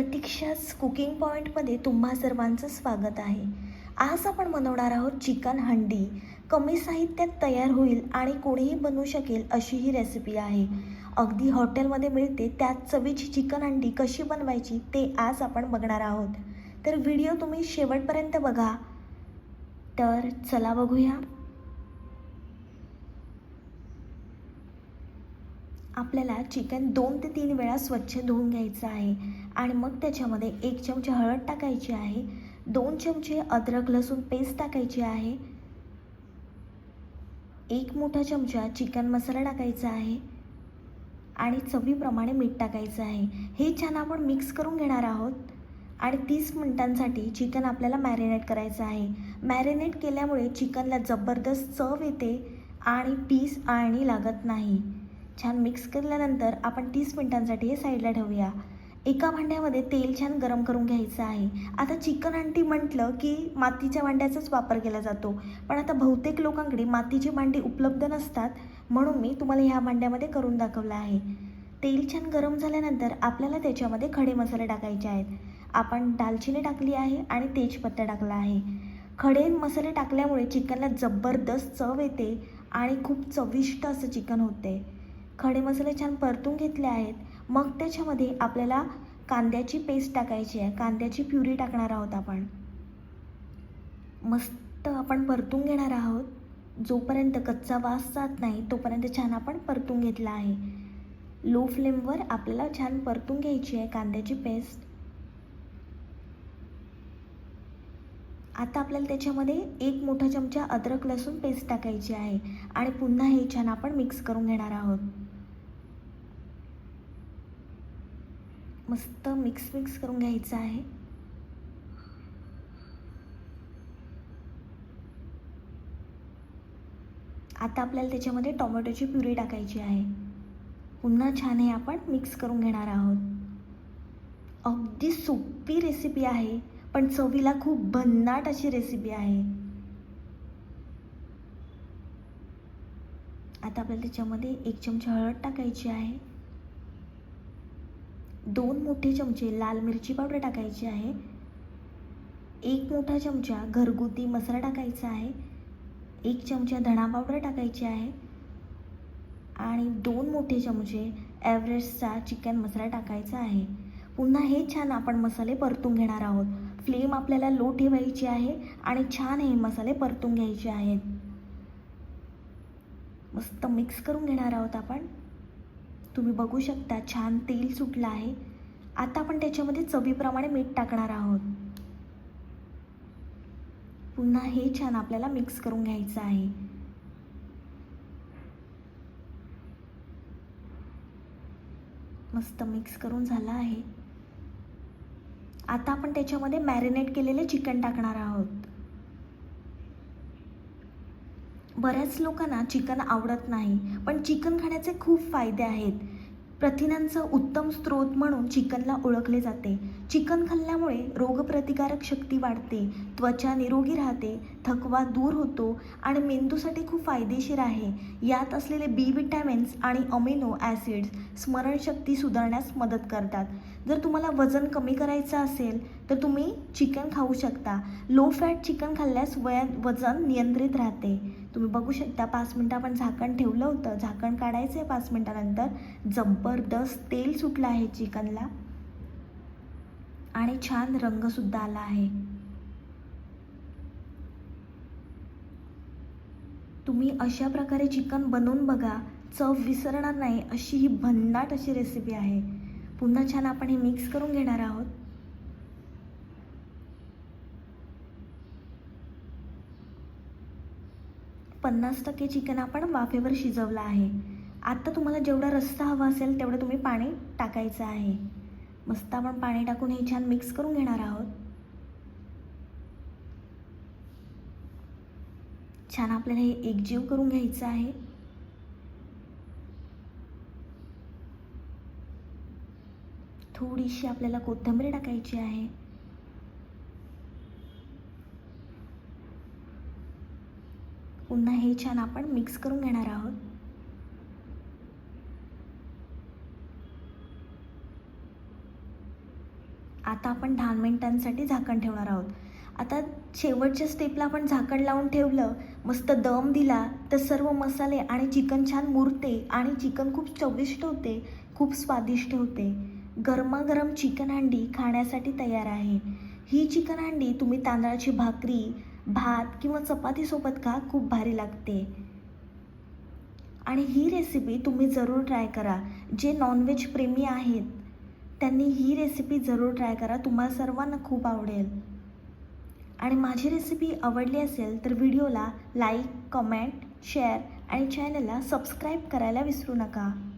प्रतीक्षाच cooking पॉईंटमध्ये तुम्हा सर्वांचं स्वागत आहे. आज आपण बनवणार आहोत चिकन हंडी. कमी साहित्यात तयार होईल आणि कोणीही बनवू शकेल अशी ही रेसिपी आहे. अगदी हॉटेलमध्ये मिळते त्यात चवीची चिकन हंडी कशी बनवायची ते आज आपण बघणार आहोत. तर व्हिडिओ तुम्ही शेवटपर्यंत बघा. तर चला बघूया. आपल्याला चिकन दोन ते तीन वेळा स्वच्छ धुवून घ्यायचं आहे. आणि मग त्याच्यामध्ये एक चमचे हळद टाकायची आहे. दोन चमचे अद्रक लसूण पेस्ट टाकायची आहे. एक मोठा चमचा चिकन मसाला टाकायचा आहे. आणि चवीप्रमाणे मीठ टाकायचं आहे. हे छान आपण मिक्स करून घेणार आहोत. आणि तीस मिनिटांसाठी चिकन आपल्याला मॅरिनेट करायचं आहे. मॅरिनेट केल्यामुळे चिकनला जबरदस्त चव येते आणि पीस आळणी लागत नाही. छान मिक्स केल्यानंतर आपण तीस मिनटांसाठी हे साईडला ठेवूया. एका भांड्यामध्ये तेल छान गरम करून घ्यायचं आहे. आता चिकन अंडी म्हटलं की मातीच्या भांड्याचाच वापर केला जातो. पण आता बहुतेक लोकांकडे मातीची भांडी उपलब्ध नसतात म्हणून मी तुम्हाला ह्या भांड्यामध्ये करून दाखवलं आहे. तेल छान गरम झाल्यानंतर आपल्याला त्याच्यामध्ये खडे मसाले टाकायचे आहेत. आपण दालचिनी टाकली आहे आणि तेजपत्ता टाकला आहे. खडे मसाले टाकल्यामुळे चिकनला जबरदस्त चव येते आणि खूप चविष्ट असं चिकन होते. खडे मसाले छान परतून घेतले आहेत. मग त्याच्यामध्ये आपल्याला कांद्याची पेस्ट टाकायची आहे. कांद्याची प्युरी टाकणार आहोत आपण. मस्त आपण परतून घेणार आहोत. जोपर्यंत कच्चा वास जात नाही तोपर्यंत छान आपण परतून घेतला आहे. लो फ्लेमवर आपल्याला छान परतून घ्यायची आहे कांद्याची पेस्ट आता आपल्याला त्याच्यामध्ये एक मोठा चमचा अद्रक लसूण पेस्ट टाकायची आहे. आणि पुन्हा हे छान आपण मिक्स करून घेणार आहोत. मस्त मिक्स मिक्स करून घ्यायचं आहे. आता आपल्याला त्याच्यामध्ये टोमॅटोची प्युरी टाकायची आहे. पुन्हा छान हे आपण मिक्स करून घेणार आहोत. अगदी सोपी रेसिपी आहे पण चवीला खूप भन्नाट अशी रेसिपी आहे. आता आपल्याला त्याच्यामध्ये एक चमचा हळद टाकायची आहे. दोन मोठे चमचे लाल मिरची पावडर टाकायची आहे. एक मोठा चमचा घरगुती मसाला टाकायचा आहे. एक चमचा धणा पावडर टाकायची आहे. आणि दोन मोठे चमचे एव्हरेस्टचा चिकन मसाला टाकायचा आहे. पुन्हा हे छान आपण मसाले परतून घेणार आहोत. फ्लेम आपल्याला लो ठेवायची आहे आणि छान हे मसाले परतून घ्यायचे आहेत. मस्त मिक्स करून घेणार आहोत आपण. तुम्ही बघू शकता छान तेल सुटलं आहे. आता आपण त्याच्यामध्ये चवीप्रमाणे मीठ टाकणार आहोत. पुन्हा हे छान आपल्याला मिक्स करून घ्यायचं आहे. मस्त मिक्स करून झालं आहे. आता आपण त्याच्यामध्ये मॅरिनेट केलेले चिकन टाकणार आहोत. बऱ्याच लोकांना चिकन आवडत नाही पण चिकन खाण्याचे खूप फायदे आहेत. प्रथिनांचं उत्तम स्रोत म्हणून चिकनला ओळखले जाते. चिकन खाल्ल्यामुळे रोगप्रतिकारक शक्ती वाढते त्वचा निरोगी राहते थकवा दूर होतो आणि मेंदूसाठी खूप फायदेशीर आहे. यात असलेले बी विटॅमिन्स आणि अमिनो ॲसिड्स स्मरणशक्ती सुधारण्यास मदत करतात. जर तुम्हाला वजन कमी करायचं असेल तर तुम्ही चिकन खाऊ शकता. लो फॅट चिकन खाल्ल्यास वया वजन नियंत्रित राहते. तुम्ही बघू शकता पाच मिनटं आपण झाकण ठेवलं होतं. झाकण काढायचं आहे पाच मिनटानंतर. जबरदस्त तेल सुटलं आहे चिकनला. आणि छान रंगसुद्धा आला आहे. तुम्ही अशा प्रकारे चिकन बनवून बघा. चव विसरणार नाही. अशी ही भन्नाट अशी रेसिपी आहे. पुन्हा छान आपण हे मिक्स करून घेणार आहोत. पन्नास टक्के चिकन आपण वाफेवर शिजवलं आहे. आत्ता तुम्हाला जेवढा रस्सा हवा असेल तेवढं तुम्ही पाणी टाकायचं आहे. मस्त आपण पाणी टाकून हे छान मिक्स करून घेणार आहोत. छान आपल्याला हे एकजीव करून घ्यायचं आहे. थोडीशी आपल्याला कोथिंबीर टाकायची आहे. पुन्हा हे छान आपण मिक्स करून घेणार आहोत. आता आपण दहा मिनिटांसाठी झाकण ठेवणार आहोत. आता शेवटच्या स्टेपला आपण झाकण लावून ठेवलं मस्त दम दिला तर सर्व मसाले आणि चिकन छान मुरते आणि चिकन खूप चविष्ट होते खूप स्वादिष्ट होते. गरमागरम चिकन हंडी खाण्यासाठी तयार आहे. ही चिकन हंडी तुम्ही तांदळाची भाकरी भात किंवा चपातीसोबत का खूप भारी लागते. आणि ही रेसिपी तुम्ही जरूर ट्राय करा. जे नॉनव्हेज प्रेमी आहेत त्यांनी ही रेसिपी जरूर ट्राय करा. तुम्हाला सर्वांना खूप आवडेल. आणि माझी रेसिपी आवडली असेल तर व्हिडिओला लाईक कमेंट शेअर आणि चॅनलला सबस्क्राईब करायला विसरू नका.